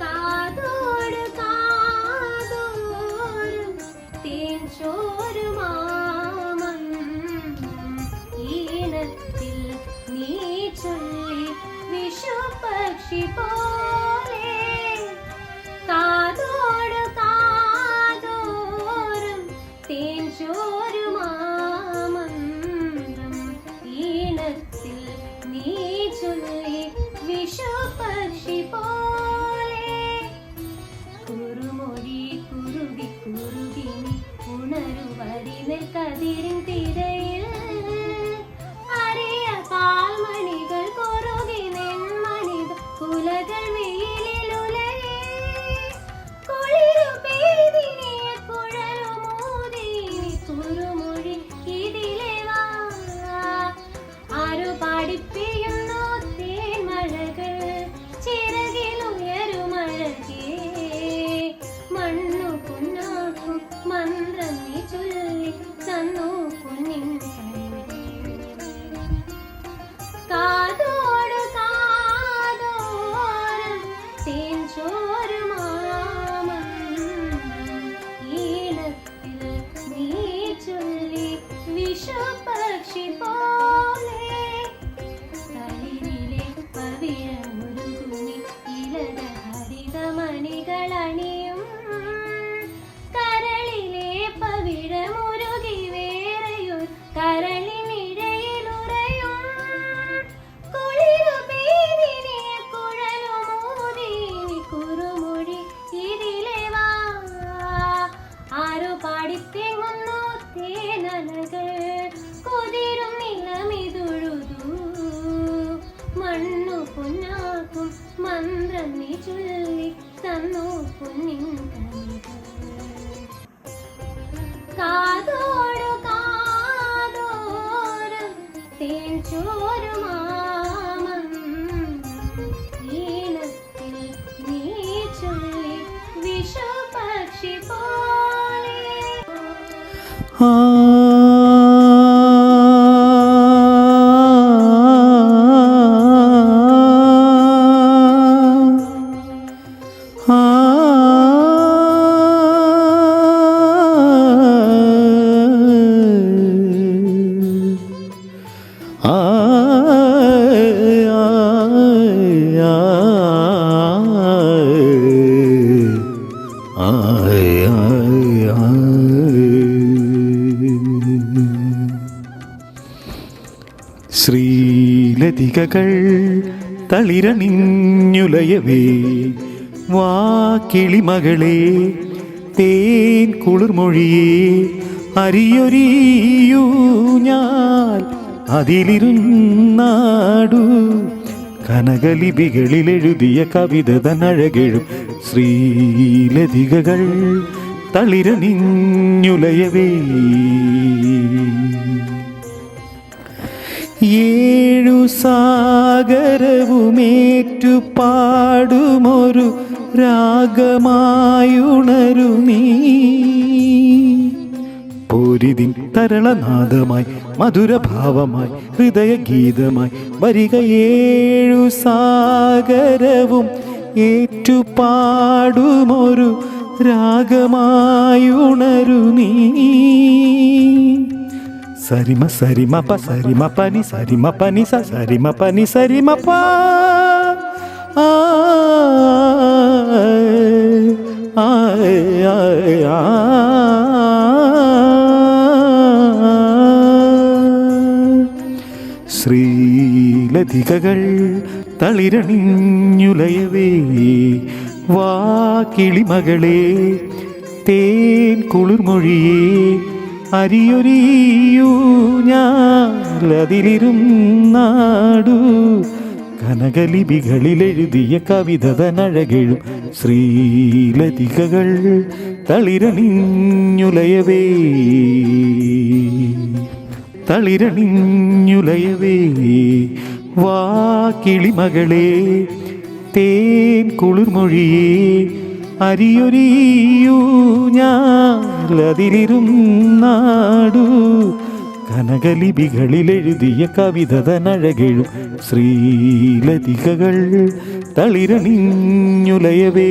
കാതോട് കാതോരം തേൻ ചോരുമാമം ഈണത്തിൽ നീ ചൊല്ലി വിഷുപക്ഷി പോലെ. കാതോട് കാതോരം പൊന്നിൻ കാതോടു കാതോരം തേൻ ചോരുമാമം ഈണത്തിൽ നീ ചൊല്ലി വിഷുപക്ഷി പോലെ. ആ ശ്രീലതികകൾ തളിരണിഞ്ഞുലയവേ വാ കിളിമകളെ തേൻ കുളിർമൊഴിയേ അരിയൊരിയൂ ഞാൻ അതിലിരുന്നാടു. കനകലിപികളിൽ എഴുതിയ കവിത തന്നഴകെഴും ശ്രീലതികകൾ തളിരണിഞ്ഞുലയവേ ഏഴു സാഗരവുമേറ്റു പാടുമൊരു രാഗമായുണരു നീ. പോരിതിൻ തരളനാദമായി മധുരഭാവമായി ഹൃദയഗീതമായി വരിക ഏഴു സാഗരവും ഏറ്റുപാടുമൊരു രാഗമായുണരു നീ. സരിമ സരിമ പ സരിമ പനി സരിമ പനി സ സരിമ പനി സരിമ പ. ശ്രീലതികകൾ തളിരണിഞ്ഞുലയവേ വാ കിളിമകളെ തേൻ കുളിർമൊഴിയേ അരിയൊരിയൂ ഞാലതിലിരുന്നാടു കനകലിപികളിൽ എഴുതിയ കവിത തനഴകെഴും ശ്രീലതികകൾ തളിരണിഞ്ഞുലയവേ. തളിരണിഞ്ഞുലയവേ വാക്കിളിമകളേ കിളിമകളെ തേൻ കുളിർമൊഴിയേ അരിയൊരിയൂ കനകലിപികളിൽ എഴുതിയ കവിത തനഴകെഴും ശ്രീലതികകൾ തളിരണിഞ്ഞുലയവേ.